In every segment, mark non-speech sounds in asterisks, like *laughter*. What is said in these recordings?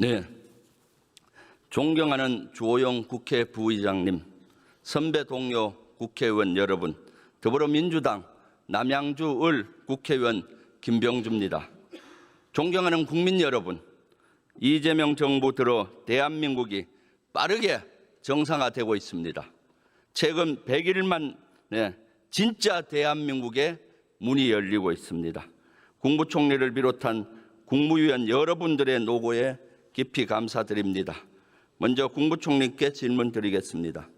네. 존경하는 주호영 국회 부의장님, 선배 동료 국회의원 여러분, 더불어민주당 남양주 을 국회의원 김병주입니다. 존경하는 국민 여러분, 이재명 정부 들어 대한민국이 빠르게 정상화되고 있습니다. 최근 100일만 네, 진짜 대한민국의 문이 열리고 있습니다. 국무총리를 비롯한 국무위원 여러분들의 노고에 깊이 감사드립니다. 먼저 국무총리께 질문 드리겠습니다.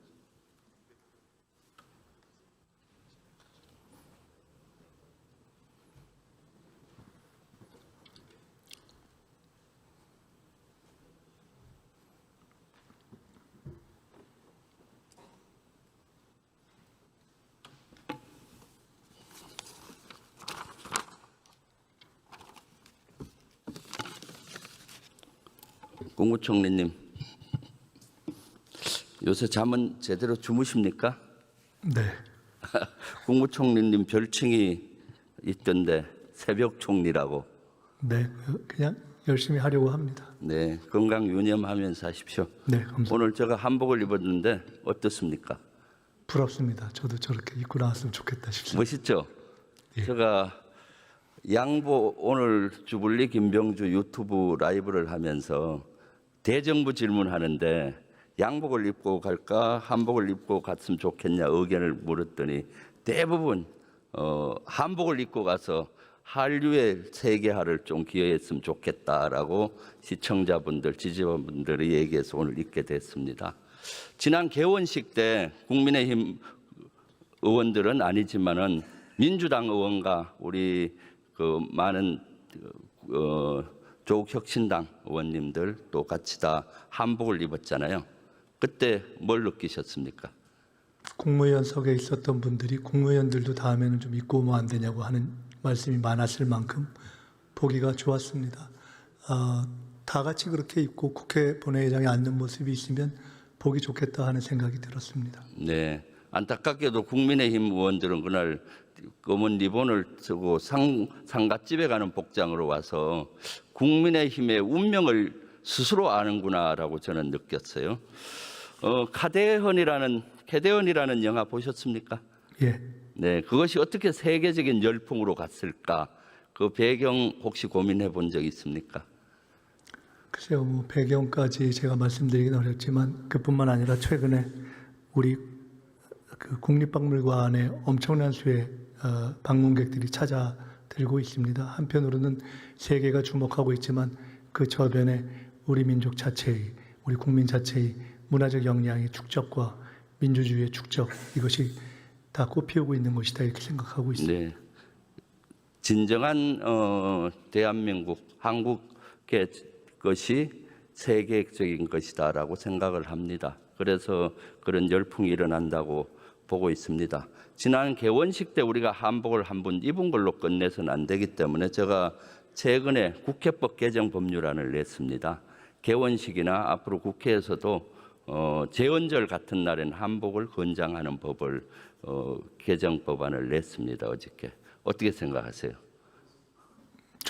국무총리님, 요새 잠은 제대로 주무십니까? 네, *laughs* 국무총리님 별칭이 있던데 새벽 총리라고. 네, 그냥 열심히 하려고 합니다. 네, 건강 유념하면서 하십시오. 네, 감사합니다. 오늘 제가 한복을 입었는데 어떻습니까? 부럽습니다. 저도 저렇게 입고 나왔으면 좋겠다 싶습니다. 멋있죠? 예. 제가 양보 오늘 주불리 김병주 유튜브 라이브를 하면서 대정부 질문하는데 양복을 입고 갈까 한복을 입고 갔으면 좋겠냐 의견을 물었더니 대부분 어, 한복을 입고 가서 한류의 세계화를 좀 기여했으면 좋겠다라고 시청자분들 지지자분들이 얘기해서 오늘 입게 됐습니다. 지난 개원식 때 국민의힘 의원들은 아니지만은 민주당 의원과 우리 그 많은 어, 조국혁신당 의원님들 또 같이 다 한복을 입었잖아요. 그때 뭘 느끼셨습니까? 국무위원석에 있었던 분들이 국무위원들도 다음에는 좀 입고 오면 안 되냐고 하는 말씀이 많았을 만큼 보기가 좋았습니다. 아, 다 같이 그렇게 입고 국회 본회의장에 앉는 모습이 있으면 보기 좋겠다 하는 생각이 들었습니다. 네. 안타깝게도 국민의힘 의원들은 그날 검은 리본을 쓰고 상, 상갓집에 가는 복장으로 와서 국민의힘의 운명을 스스로 아는구나라고 저는 느꼈어요. 어, 카데헌이라는 캐데헌이라는 영화 보셨습니까? 예, 네, 그것이 어떻게 세계적인 열풍으로 갔을까? 그 배경 혹시 고민해 본 적 있습니까? 글쎄요, 뭐 배경까지 제가 말씀드리긴 어렵지만 그뿐만 아니라 최근에 우리 그 국립박물관에 엄청난 수의 어, 방문객들이 찾아들고 있습니다. 한편으로는 세계가 주목하고 있지만 그 저변에 우리 민족 자체의 우리 국민 자체의 문화적 역량의 축적과 민주주의의 축적 이것이 다 꽃피우고 있는 것이다 이렇게 생각하고 있습니다. 네. 진정한 어, 대한민국, 한국의 것이 세계적인 것이다라고 생각을 합니다. 그래서 그런 열풍이 일어난다고 보고 있습니다. 지난 개원식 때 우리가 한복을 한 번 입은 걸로 끝내서는 안 되기 때문에 제가 최근에 국회법 개정 법률안을 냈습니다. 개원식이나 앞으로 국회에서도 어, 재헌절 같은 날엔 한복을 권장하는 법을 어, 개정 법안을 냈습니다. 어저께 어떻게 생각하세요?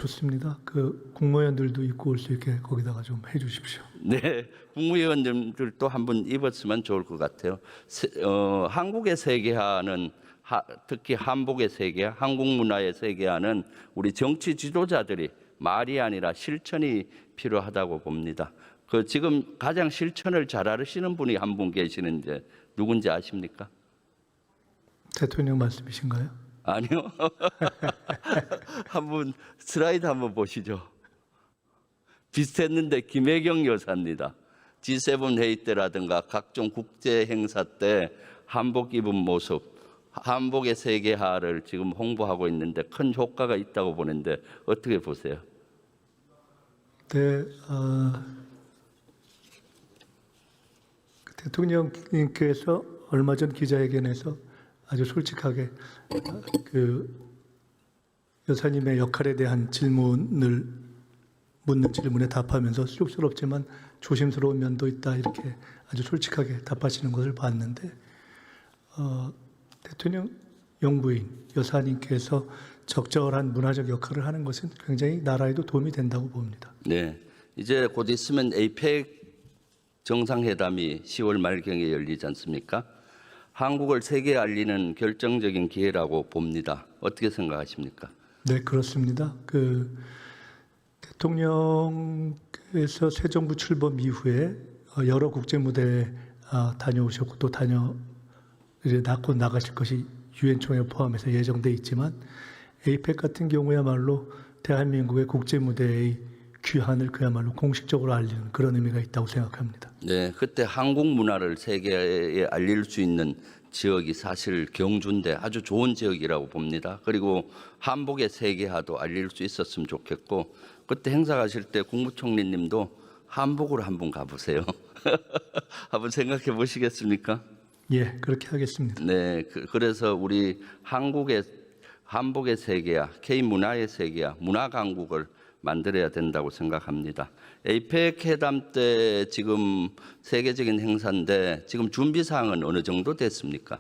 좋습니다. 그 국무위원들도 입고 올 수 있게 거기다가 좀 해주십시오. 네, 국무위원님들도 한번 입었으면 좋을 것 같아요. 세, 어, 한국의 세계화는 하, 특히 한복의 세계화, 한국 문화의 세계화는 우리 정치 지도자들이 말이 아니라 실천이 필요하다고 봅니다. 그 지금 가장 실천을 잘 하시는 분이 한 분 계시는데 누군지 아십니까? 대통령 말씀이신가요? 아니요. *laughs* 한번 슬라이드 한번 보시죠. 비슷했는데 김혜경 여사입니다. G7 회의 때라든가 각종 국제 행사 때 한복 입은 모습, 한복의 세계화를 지금 홍보하고 있는데 큰 효과가 있다고 보는데 어떻게 보세요? 네, 어, 대통령님께서 얼마 전 기자회견에서 아주 솔직하게 어, 그 여사님의 역할에 대한 질문을 묻는 질문에 답하면서 쑥스럽지만 조심스러운 면도 있다 이렇게 아주 솔직하게 답하시는 것을 봤는데 어, 대통령 영부인 여사님께서 적절한 문화적 역할을 하는 것은 굉장히 나라에도 도움이 된다고 봅니다. 네. 이제 곧 있으면 에이펙 정상회담이 10월 말경에 열리지 않습니까? 한국을 세계에 알리는 결정적인 기회라고 봅니다. 어떻게 생각하십니까? 네, 그렇습니다. 그 대통령께서 새 정부 출범 이후에 어, 여러 국제 무대에 아, 다녀오셨고 또 다녀 이제 나곧 나가실 것이 유엔 총회 포함해서 예정돼 있지만 에이펙 같은 경우야말로 대한민국의 국제 무대의 귀환을 그야말로 공식적으로 알리는 그런 의미가 있다고 생각합니다. 네, 그때 한국 문화를 세계에 알릴 수 있는 지역이 사실 경주인데 아주 좋은 지역이라고 봅니다. 그리고 한복의 세계화도 알릴 수 있었으면 좋겠고 그때 행사 가실 때 국무총리님도 한복으로 한번 가보세요. *laughs* 한번 생각해 보시겠습니까? 예, 그렇게 하겠습니다. 네, 그, 그래서 우리 한국의 한복의 세계야, K 문화의 세계야, 문화 강국을 만들어야 된다고 생각합니다. 에이펙 회담 때 지금 세계적인 행사인데 지금 준비 사항은 어느 정도 됐습니까?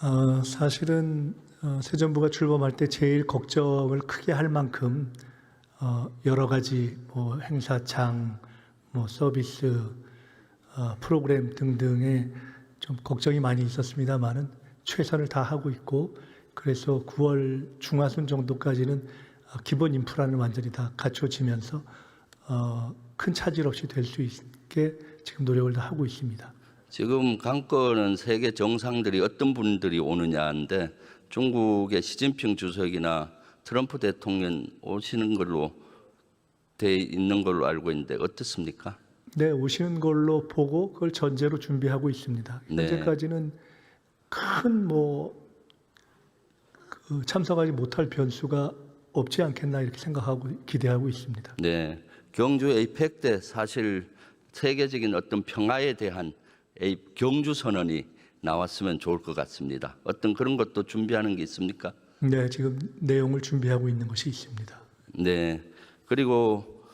어, 사실은 어, 새 정부가 출범할 때 제일 걱정을 크게 할 만큼 어, 여러 가지 뭐 행사장, 뭐 서비스, 어, 프로그램 등등에 좀 걱정이 많이 있었습니다만은 최선을 다하고 있고 그래서 9월 중하순 정도까지는 어, 기본 인프라는 완전히 다 갖춰지면서 어, 큰 차질 없이 될 수 있게 지금 노력을 다 하고 있습니다. 지금 관건은 세계 정상들이 어떤 분들이 오느냐인데 중국의 시진핑 주석이나 트럼프 대통령 오시는 걸로 돼 있는 걸로 알고 있는데 어떻습니까? 네, 오시는 걸로 보고 그걸 전제로 준비하고 있습니다. 네. 현재까지는 큰뭐 참석하지 못할 변수가 없지 않겠나 이렇게 생각하고 기대하고 있습니다. 네, 경주 에이펙 때 사실 세계적인 어떤 평화에 대한 에이, 경주 선언이 나왔으면 좋을 것 같습니다. 어떤 그런 것도 준비하는 게 있습니까? 네, 지금 내용을 준비하고 있는 것이 있습니다. 네. 그리고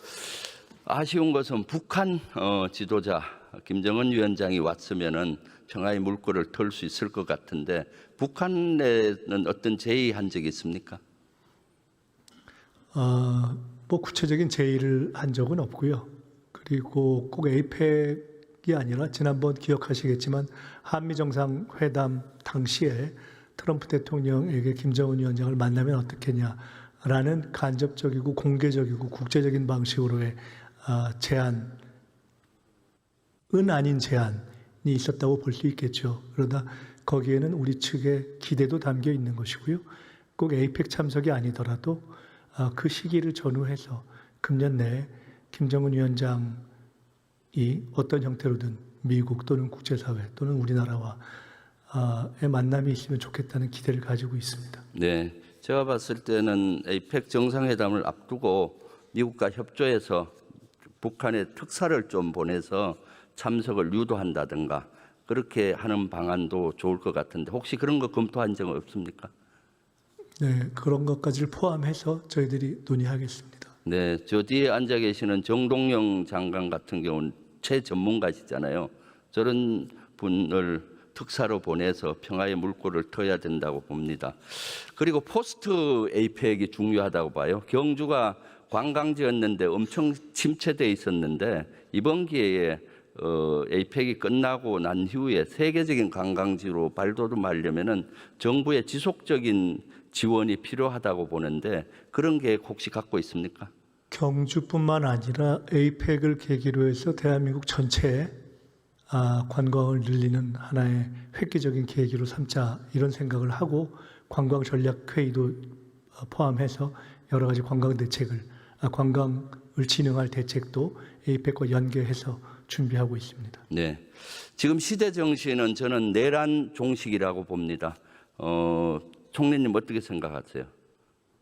아쉬운 것은 북한 어, 지도자 김정은 위원장이 왔으면은 평화의 물꼬를 털 수 있을 것 같은데 북한에는 어떤 제의한 적이 있습니까? 어, 뭐 구체적인 제의를 한 적은 없고요. 그리고 꼭 에이펙이 아니라 지난번 기억하시겠지만 한미 정상회담 당시에 트럼프 대통령에게 김정은 위원장을 만나면 어떻겠냐라는 간접적이고 공개적이고 국제적인 방식으로의 아, 제안은 아닌 제안이 있었다고 볼 수 있겠죠. 그러다 거기에는 우리 측의 기대도 담겨 있는 것이고요. 꼭 에이펙 참석이 아니더라도 아, 그 시기를 전후해서 금년 내에 김정은 위원장이 어떤 형태로든 미국 또는 국제사회 또는 우리나라와의 만남이 있으면 좋겠다는 기대를 가지고 있습니다. 네. 제가 봤을 때는 에이펙 정상회담을 앞두고 미국과 협조해서 북한에 특사를 좀 보내서 참석을 유도한다든가 그렇게 하는 방안도 좋을 것 같은데 혹시 그런 거 검토한 적 없습니까? 네, 그런 것까지를 포함해서 저희들이 논의하겠습니다. 네, 저 뒤에 앉아 계시는 정동영 장관 같은 경우는 최전문가시잖아요. 저런 분을 특사로 보내서 평화의 물꼬를 터야 된다고 봅니다. 그리고 포스트 에이펙이 중요하다고 봐요. 경주가 관광지였는데 엄청 침체돼 있었는데 이번 기회에 어, 에이펙이 끝나고 난 후에 세계적인 관광지로 발돋움하려면은 정부의 지속적인 지원이 필요하다고 보는데 그런 계획 혹시 갖고 있습니까? 경주뿐만 아니라 에이펙을 계기로 해서 대한민국 전체에 아, 관광을 늘리는 하나의 획기적인 계기로 삼자 이런 생각을 하고 관광 전략 회의도 어, 포함해서 여러 가지 관광 대책을 아, 관광을 진흥할 대책도 에이펙과 연계해서 준비하고 있습니다. 네. 지금 시대 정신은 저는 내란 종식이라고 봅니다. 어, 총리님 어떻게 생각하세요?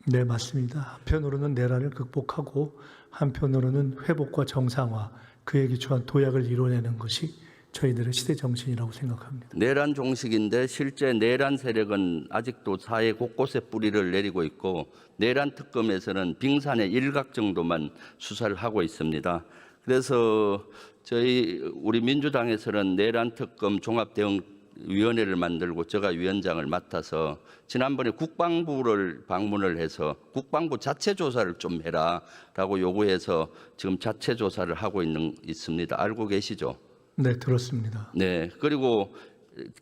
네, 맞습니다. 한편으로는 내란을 극복하고 한편으로는 회복과 정상화 그에 기초한 도약을 이뤄내는 것이 저희들의 시대 정신이라고 생각합니다. 내란 종식인데 실제 내란 세력은 아직도 사회 곳곳에 뿌리를 내리고 있고 내란 특검에서는 빙산의 일각 정도만 수사를 하고 있습니다. 그래서 저희 우리 민주당에서는 내란 특검 종합 대응 위원회를 만들고 제가 위원장을 맡아서 지난번에 국방부를 방문을 해서 국방부 자체 조사를 좀 해라라고 요구해서 지금 자체 조사를 하고 있는 있습니다. 알고 계시죠? 네, 들었습니다. 네. 그리고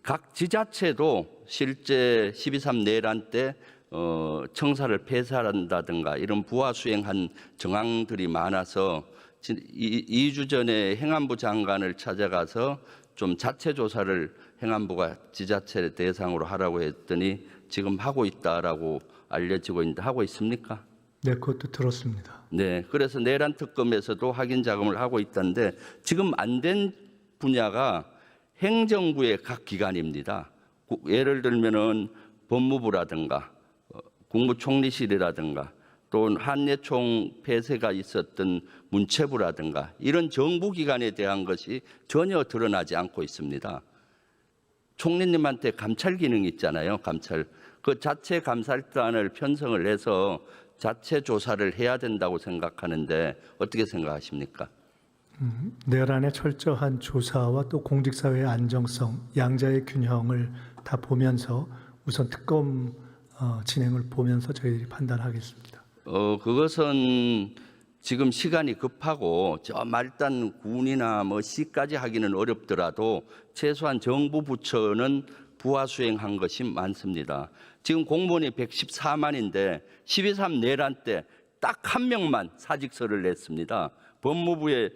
각 지자체도 실제 12.3 내란 때 어, 청사를 폐쇄한다든가 이런 부하 수행한 정황들이 많아서 지- 이 2주 전에 행안부 장관을 찾아가서 좀 자체 조사를 행안부가 지자체 대상으로 하라고 했더니 지금 하고 있다라고 알려지고 있는데 하고 있습니까? 네, 그것도 들었습니다. 네, 그래서 내란 특검에서도 확인 자금을 하고 있다는데 지금 안 된 분야가 행정부의 각 기관입니다. 구- 예를 들면은 법무부라든가 어, 국무총리실이라든가 또 한예총 폐쇄가 있었던 문체부라든가 이런 정부 기관에 대한 것이 전혀 드러나지 않고 있습니다. 총리님한테 감찰 기능이 있잖아요. 감찰. 그 자체 감찰단을 편성을 해서 자체 조사를 해야 된다고 생각하는데 어떻게 생각하십니까? 내란의 철저한 조사와 또 공직사회의 안정성, 양자의 균형을 다 보면서 우선 특검 어, 진행을 보면서 저희들이 판단하겠습니다. 어, 그것은 지금 시간이 급하고 저 말단 군이나 뭐 시까지 하기는 어렵더라도 최소한 정부 부처는 부하 수행한 것이 많습니다. 지금 공무원이 114만인데 12.3 내란 때 딱 한 명만 사직서를 냈습니다. 법무부의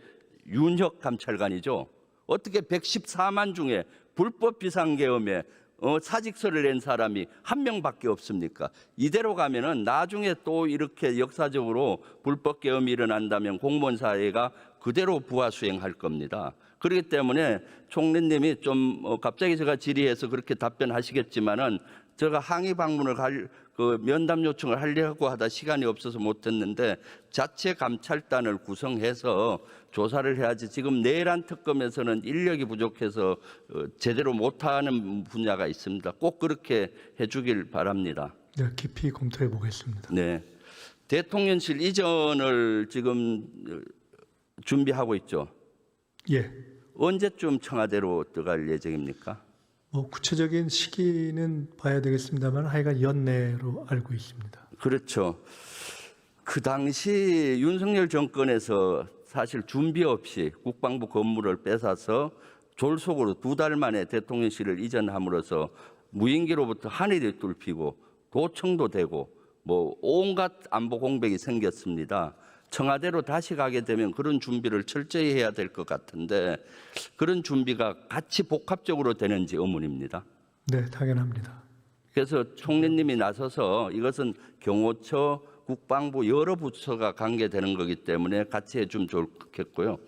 윤혁 감찰관이죠. 어떻게 114만 중에 불법 비상계엄에 어, 사직서를 낸 사람이 한 명밖에 없습니까? 이대로 가면은 나중에 또 이렇게 역사적으로 불법 계엄이 일어난다면 공무원 사회가 그대로 부하 수행할 겁니다. 그렇기 때문에 총리님이 좀 어, 갑자기 제가 질의해서 그렇게 답변하시겠지만은 제가 항의 방문을 갈, 그 면담 요청을 하려고 하다 시간이 없어서 못 했는데 자체 감찰단을 구성해서 조사를 해야지 지금 내란 특검에서는 인력이 부족해서 어, 제대로 못하는 분야가 있습니다. 꼭 그렇게 해주길 바랍니다. 네, 깊이 검토해 보겠습니다. 네, 대통령실 이전을 지금 어, 준비하고 있죠. 예, 언제쯤 청와대로 들어갈 예정입니까? 뭐 구체적인 시기는 봐야 되겠습니다만 하여간 연내로 알고 있습니다. 그렇죠. 그 당시 윤석열 정권에서 사실 준비 없이 국방부 건물을 뺏어서 졸속으로 두 달 만에 대통령실을 이전함으로써 무인기로부터 하늘이 뚫히고 도청도 되고 뭐 온갖 안보 공백이 생겼습니다. 청와대로 다시 가게 되면 그런 준비를 철저히 해야 될 것 같은데 그런 준비가 같이 복합적으로 되는지 의문입니다. 네, 당연합니다. 그래서 총리님이 나서서 이것은 경호처, 국방부 여러 부처가 관계되는 거기 때문에 같이 해주면 좋겠고요.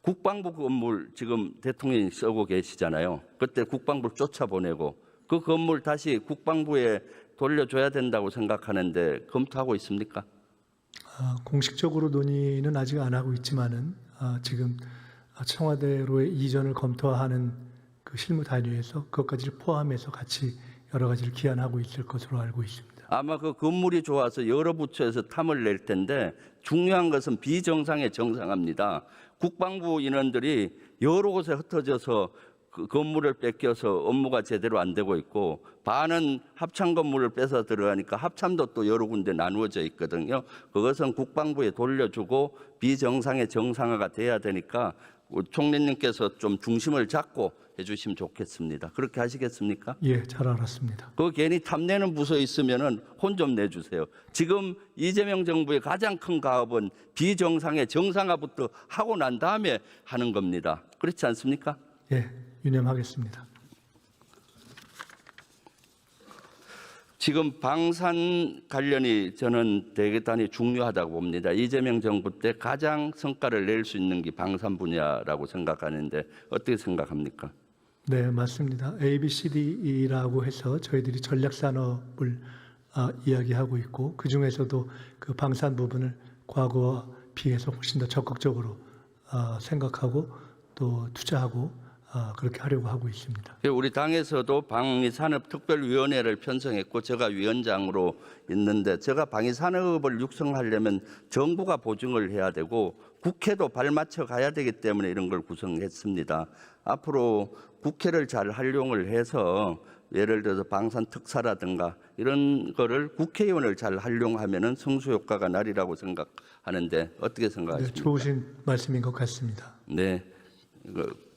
국방부 건물 지금 대통령이 쓰고 계시잖아요. 그때 국방부를 쫓아보내고 그 건물 다시 국방부에 돌려줘야 된다고 생각하는데 검토하고 있습니까? 아, 공식적으로 논의는 아직 안 하고 있지만은 아, 지금 청와대로의 이전을 검토하는 그 실무 단위에서 그것까지를 포함해서 같이 여러 가지를 기한하고 있을 것으로 알고 있습니다. 아마 그 건물이 좋아서 여러 부처에서 탐을 낼 텐데 중요한 것은 비정상에 정상합니다. 국방부 인원들이 여러 곳에 흩어져서 그 건물을 뺏겨서 업무가 제대로 안 되고 있고 반은 합참 건물을 뺏어 들어가니까 합참도 또 여러 군데 나누어져 있거든요. 그것은 국방부에 돌려주고 비정상의 정상화가 돼야 되니까 총리님께서 좀 중심을 잡고 해주시면 좋겠습니다. 그렇게 하시겠습니까? 예, 잘 알았습니다. 그 괜히 탐내는 부서 있으면은 혼 좀 내주세요. 지금 이재명 정부의 가장 큰 가업은 비정상의 정상화부터 하고 난 다음에 하는 겁니다. 그렇지 않습니까? 예, 유념하겠습니다. 지금 방산 관련이 저는 대단히 중요하다고 봅니다. 이재명 정부 때 가장 성과를 낼 수 있는 게 방산 분야라고 생각하는데 어떻게 생각합니까? 네, 맞습니다. ABCD라고 해서 저희들이 전략 산업을 아, 이야기하고 있고 그 중에서도 그 방산 부분을 과거와 비해서 훨씬 더 적극적으로 아, 생각하고 또 투자하고 아, 그렇게 하려고 하고 있습니다. 우리 당에서도 방위산업특별위원회를 편성했고 제가 위원장으로 있는데 제가 방위산업을 육성하려면 정부가 보증을 해야 되고 국회도 발맞춰 가야 되기 때문에 이런 걸 구성했습니다. 앞으로 국회를 잘 활용을 해서 예를 들어서 방산 특사라든가 이런 거를 국회의원을 잘 활용하면은 승수 효과가 나리라고 생각하는데 어떻게 네, 생각하십니까? 좋으신 말씀인 것 같습니다. 네,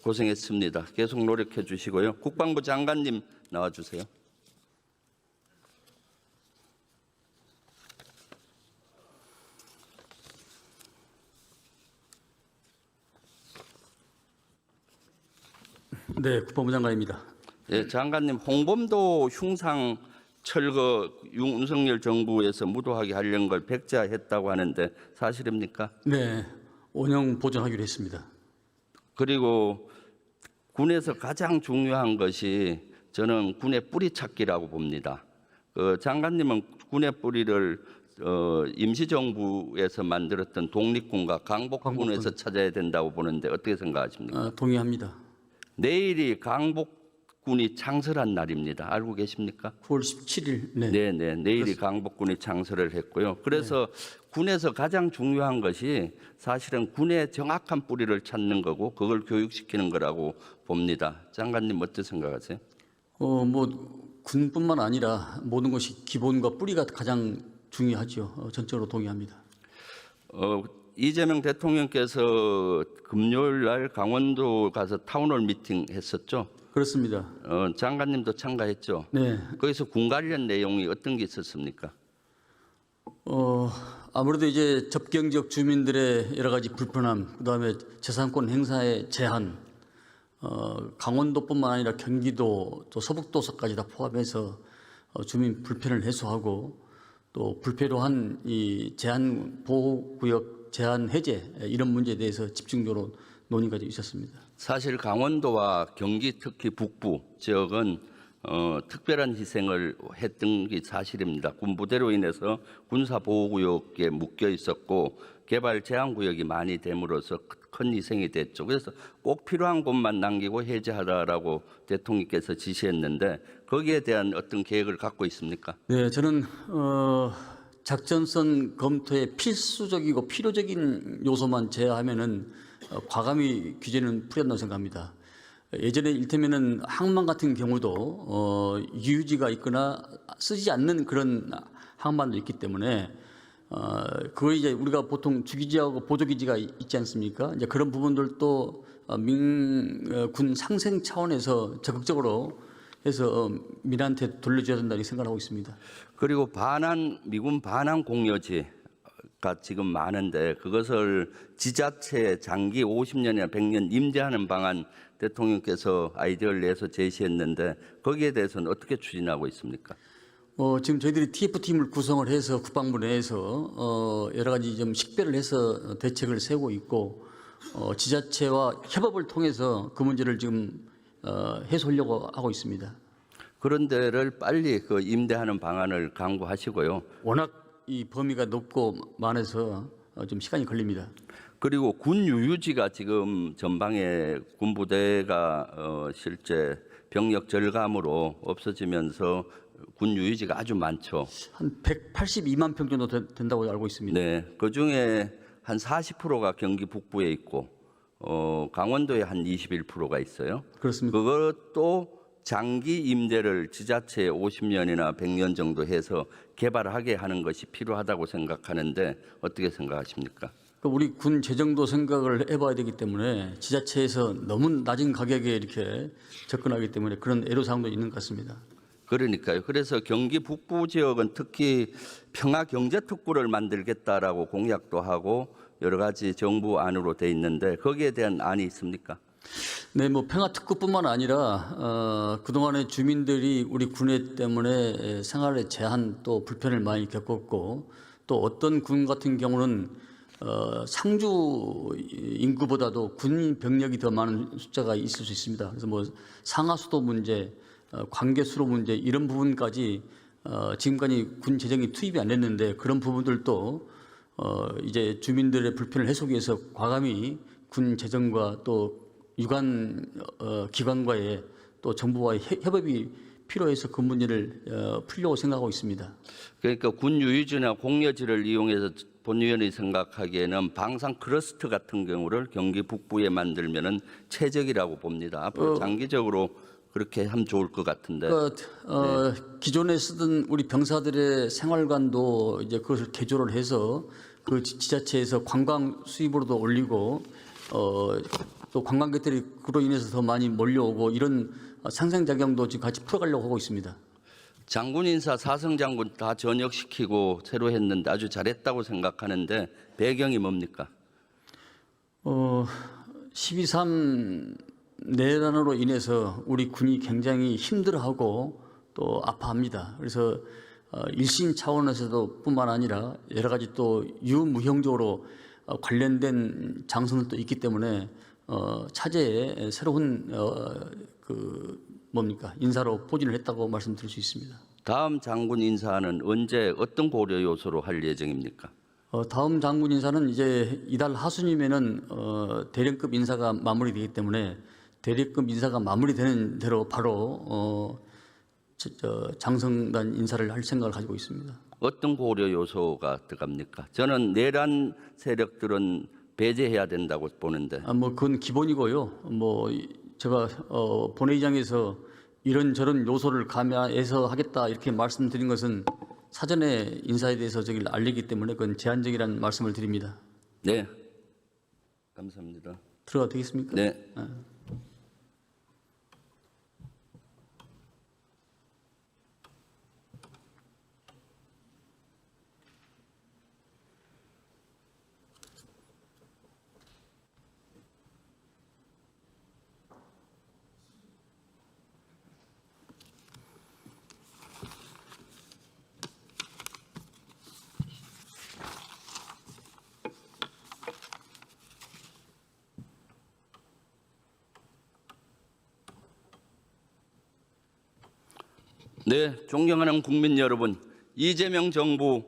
고생했습니다. 계속 노력해 주시고요. 국방부 장관님 나와 주세요. 네, 국방부 장관입니다. 예, 장관님 홍범도 흉상 철거 윤석열 정부에서 무도하게 하려는 걸 백지화했다고 하는데 사실입니까? 네, 원형 보존하기로 했습니다. 그리고 군에서 가장 중요한 것이 저는 군의 뿌리 찾기라고 봅니다. 그 장관님은 군의 뿌리를 어, 임시정부에서 만들었던 독립군과 강복군에서 찾아야 된다고 보는데 어떻게 생각하십니까? 아, 동의합니다. 내일이 강복군이 창설한 날입니다. 알고 계십니까? 9월 17일. 네. 네, 네. 내일이 강복군이 창설을 했고요. 그래서 군에서 가장 중요한 것이 사실은 군의 정확한 뿌리를 찾는 거고 그걸 교육시키는 거라고 봅니다. 장관님 어떻게 생각하세요? 어, 뭐 군뿐만 아니라 모든 것이 기본과 뿌리가 가장 중요하죠. 어, 전적으로 동의합니다. 어, 이재명 대통령께서 금요일 날 강원도 가서 타운홀 미팅 했었죠. 그렇습니다. 어, 장관님도 참가했죠. 네. 거기서 군 관련 내용이 어떤 게 있었습니까? 어, 아무래도 이제 접경 지역 주민들의 여러 가지 불편함, 그 다음에 재산권 행사의 제한, 어, 강원도뿐만 아니라 경기도 또 서북도서까지 다 포함해서 어, 주민 불편을 해소하고 또 불필요한 이 제한 보호구역 제한 해제 이런 문제에 대해서 집중적으로 논의가 좀 있었습니다. 사실 강원도와 경기 특히 북부 지역은 어, 특별한 희생을 했던 게 사실입니다. 군부대로 인해서 군사 보호구역에 묶여 있었고 개발 제한 구역이 많이 됨으로써 큰- 큰 희생이 됐죠. 그래서 꼭 필요한 곳만 남기고 해제하라라고 대통령께서 지시했는데 거기에 대한 어떤 계획을 갖고 있습니까? 네, 저는 어, 작전선 검토에 필수적이고 필요적인 요소만 제외하면은 어, 과감히 규제는 풀이한다고 생각합니다. 예전에 일테면은 항만 같은 경우도 어, 유유지가 있거나 쓰지 않는 그런 항만도 있기 때문에 어, 그거 이제 우리가 보통 주기지하고 보조기지가 이- 있지 않습니까? 이제 그런 부분들도 어, 민군 상생 차원에서 적극적으로 해서 어, 민한테 돌려줘야 된다 이 생각을 하고 있습니다. 그리고 반환 미군 반환 공여지 가 지금 많은데 그것을 지자체 장기 50년이나 100년 임대하는 방안 대통령께서 아이디어를 내서 제시했는데 거기에 대해서는 어떻게 추진하고 있습니까? 어, 지금 저희들이 TF팀을 구성을 해서 국방부 내에서 어, 여러 가지 좀 식별을 해서 대책을 세우고 있고 어, 지자체와 협업을 통해서 그 문제를 지금 어, 해소하려고 하고 있습니다. 그런 데를 빨리 그 임대하는 방안을 강구하시고요. 워낙 이 범위가 높고 많아서 어, 좀 시간이 걸립니다. 그리고 군 유유지가 지금 전방에 군부대가 어, 실제 병력 절감으로 없어지면서 군 유유지가 아주 많죠. 한 182만 평 정도 된- 된다고 알고 있습니다. 네, 그 중에 한 40%가 경기 북부에 있고 어, 강원도에 한 21%가 있어요. 그렇습니다. 그것도 장기 임대를 지자체에 50년이나 100년 정도 해서 개발하게 하는 것이 필요하다고 생각하는데 어떻게 생각하십니까? 그 우리 군 재정도 생각을 해봐야 되기 때문에 지자체에서 너무 낮은 가격에 이렇게 접근하기 때문에 그런 애로사항도 있는 것 같습니다. 그러니까요. 그래서 경기 북부 지역은 특히 평화 경제 특구를 만들겠다라고 공약도 하고 여러 가지 정부 안으로 돼 있는데 거기에 대한 안이 있습니까? 네, 뭐 평화특구뿐만 아니라 어, 그동안에 주민들이 우리 군에 때문에 생활에 제한 또 불편을 많이 겪었고 또 어떤 군 같은 경우는 어, 상주 인구보다도 군 병력이 더 많은 숫자가 있을 수 있습니다. 그래서 뭐 상하수도 문제, 어, 관계수로 문제 이런 부분까지 어, 지금까지 군 재정이 투입이 안 됐는데 그런 부분들도 어, 이제 주민들의 불편을 해소하기 위해서 과감히 군 재정과 또 유관 어, 기관과의 또 정부와의 협- 협업이 필요해서 그 문제를 어, 풀려고 생각하고 있습니다. 그러니까 군 유유지나 공여지를 이용해서 본 의원이 생각하기에는 방산 클러스터 같은 경우를 경기 북부에 만들면은 최적이라고 봅니다. 앞으로 장기적으로 그렇게 하면 좋을 것 같은데. 그러니까 어, 기존에 쓰던 우리 병사들의 생활관도 이제 그것을 개조를 해서 그 지- 지자체에서 관광 수입으로도 올리고 어, 또 관광객들이 그로 인해서 더 많이 몰려오고 이런 상생작용도 지금 같이 풀어가려고 하고 있습니다. 장군 인사 사성 장군 다 전역시키고 새로 했는데 아주 잘했다고 생각하는데 배경이 뭡니까? 어, 12.3 내란으로 인해서 우리 군이 굉장히 힘들어하고 또 아파합니다. 그래서 어, 일신 차원에서도 뿐만 아니라 여러 가지 또 유무형적으로 어, 관련된 장소는 또 있기 때문에 어, 차제에 새로운 어, 그 뭡니까 인사로 포진을 했다고 말씀드릴 수 있습니다. 다음 장군 인사는 언제 어떤 고려 요소로 할 예정입니까? 어, 다음 장군 인사는 이제 이달 하순이면은 어, 대령급 인사가 마무리되기 때문에 대령급 인사가 마무리되는 대로 바로 어, 저, 저 장성단 인사를 할 생각을 가지고 있습니다. 어떤 고려 요소가 들어갑니까? 저는 내란 세력들은 배제해야 된다고 보는데 아, 뭐 그건 기본이고요. 뭐 이- 제가 어, 본회의장에서 이런 저런 요소를 가미해서 하겠다 이렇게 말씀드린 것은 사전에 인사에 대해서 저기를 알리기 때문에 그건 제한적이라는 말씀을 드립니다. 네 감사합니다. 들어가도 되겠습니까? 네. 네, 존경하는 국민 여러분, 이재명 정부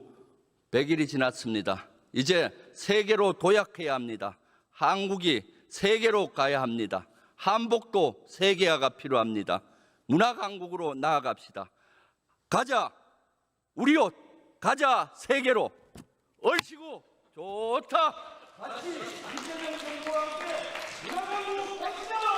100일이 지났습니다. 이제 세계로 도약해야 합니다. 한국이 세계로 가야 합니다. 한복도 세계화가 필요합니다. 문화 강국으로 나아갑시다. 가자, 우리 옷, 가자 세계로. 얼씨구 좋다. 같이 이재명 정부와 함께 문화 강국 갑시다.